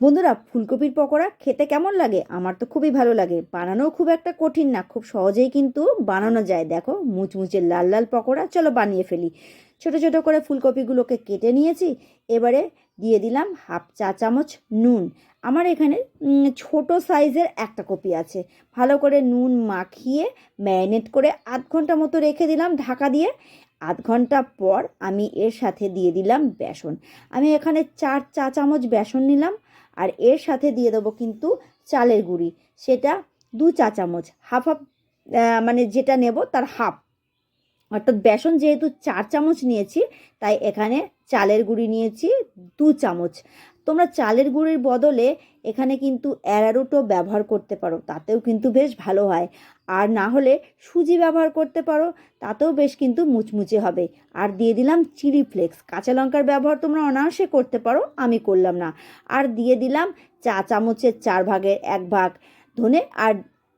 বন্ধুরা, ফুলকপির পকোড়া খেতে কেমন লাগে? আমার তো খুবই ভালো লাগে। বানানোও খুব একটা কঠিন না, খুব সহজেই কিন্তু বানানো যায়। দেখো, মুচমুচে লাল লাল পকোড়া, চলো বানিয়ে ফেলি। ছোট ছোট করে ফুলকপিগুলোকে কেটে নিয়েছি। এবারে দিয়ে দিলাম হাফ চা চামচ নুন। আমার এখানে ছোট সাইজের একটা কপি আছে। ভালো করে নুন মাখিয়ে ম্যারিনেট করে আধ ঘণ্টা মতো রেখে দিলাম ঢাকা দিয়ে। আধ ঘণ্টা পর আমি এর সাথে দিয়ে দিলাম বেসন। আমি এখানে চার চা চামচ বেসন নিলাম আর এর সাথে দিয়ে দেবো কিন্তু চালের গুঁড়ি। সেটা দু চা চামচ, হাফ হাফ মানে যেটা নেব তার হাফ। অর্থাৎ বেসন যেহেতু চার চামচ নিয়েছি, তাই এখানে চালের গুঁড়ি নিয়েছি দু চামচ। তোমরা চালের গুঁড়ির বদলে এখানে কিন্তু অ্যারারুটও ব্যবহার করতে পারো, তাতেও কিন্তু বেশ ভালো হয়। আর না হলে সুজি ব্যবহার করতে পারো, তাতেও বেশ কিন্তু মুচমুচে হবে। আর দিয়ে দিলাম চিলি ফ্লেক্স, কাঁচা লঙ্কার ব্যবহার তোমরা অনায়াসে করতে পারো, আমি করলাম না। আর দিয়ে দিলাম চা চামচের চার ভাগের এক ভাগ ধনে আর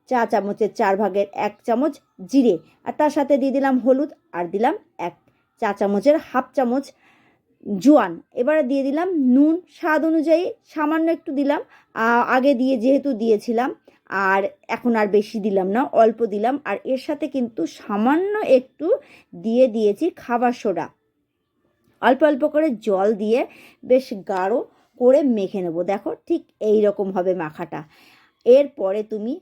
চা চামচের চার ভাগের এক চামচ জিরে। আর তার সাথে দিয়ে দিলাম হলুদ আর দিলাম এক চা চামচের হাফ চামচ জোয়ান। এবারে দিয়ে দিলাম নুন, স্বাদ অনুযায়ী সামান্য একটু দিলাম। আগে দিয়ে যেহেতু দিয়েছিলাম, আর এখন আর বেশি দিলাম না, অল্প দিলাম। আর এর সাথে কিন্তু সামান্য একটু দিয়ে দিয়েছি খাবার সোডা। অল্প অল্প করে জল দিয়ে বেশ গাঢ় করে মেখে নেব। দেখো ঠিক এই রকম হবে মাখাটা। এরপরে তুমি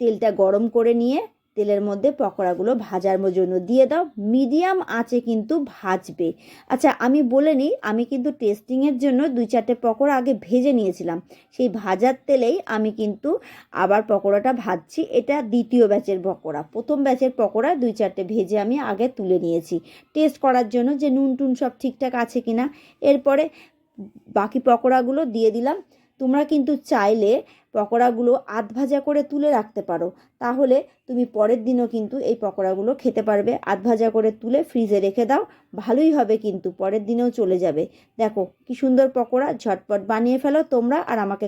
তেলটা গরম করে নিয়ে তেলের মধ্যে পকোড়াগুলো ভাজার জন্য দিয়ে দাও। মিডিয়াম আঁচে কিন্তু ভাজবে। আচ্ছা আমি বলে নিই, আমি কিন্তু টেস্টিংয়ের জন্য দুই চারটে পকোড়া আগে ভেজে নিয়েছিলাম। সেই ভাজার তেলেই আমি কিন্তু আবার পকোড়াটা ভাজছি। এটা দ্বিতীয় ব্যাচের পকোড়া। প্রথম ব্যাচের পকোড়া দুই চারটে ভেজে আমি আগে তুলে নিয়েছি। টেস্ট করার জন্য যে নুন টুন সব ঠিকঠাক আছে কিনা। এরপরে বাকি পকোড়াগুলো দিয়ে দিলাম। তোমরা কিন্তু চাইলে পকোড়াগুলো আধ ভাজা করে তুলে রাখতে পারো। তাহলে তুমি পরের দিনও কিন্তু এই পকোড়াগুলো খেতে পারবে। আধ ভাজা করে তুলে ফ্রিজে রেখে দাও, ভালোই হবে কিন্তু পরের দিনেও চলে যাবে। দেখো কি সুন্দর পকোড়া, ঝটপট বানিয়ে ফেলো তোমরা আর আমাকে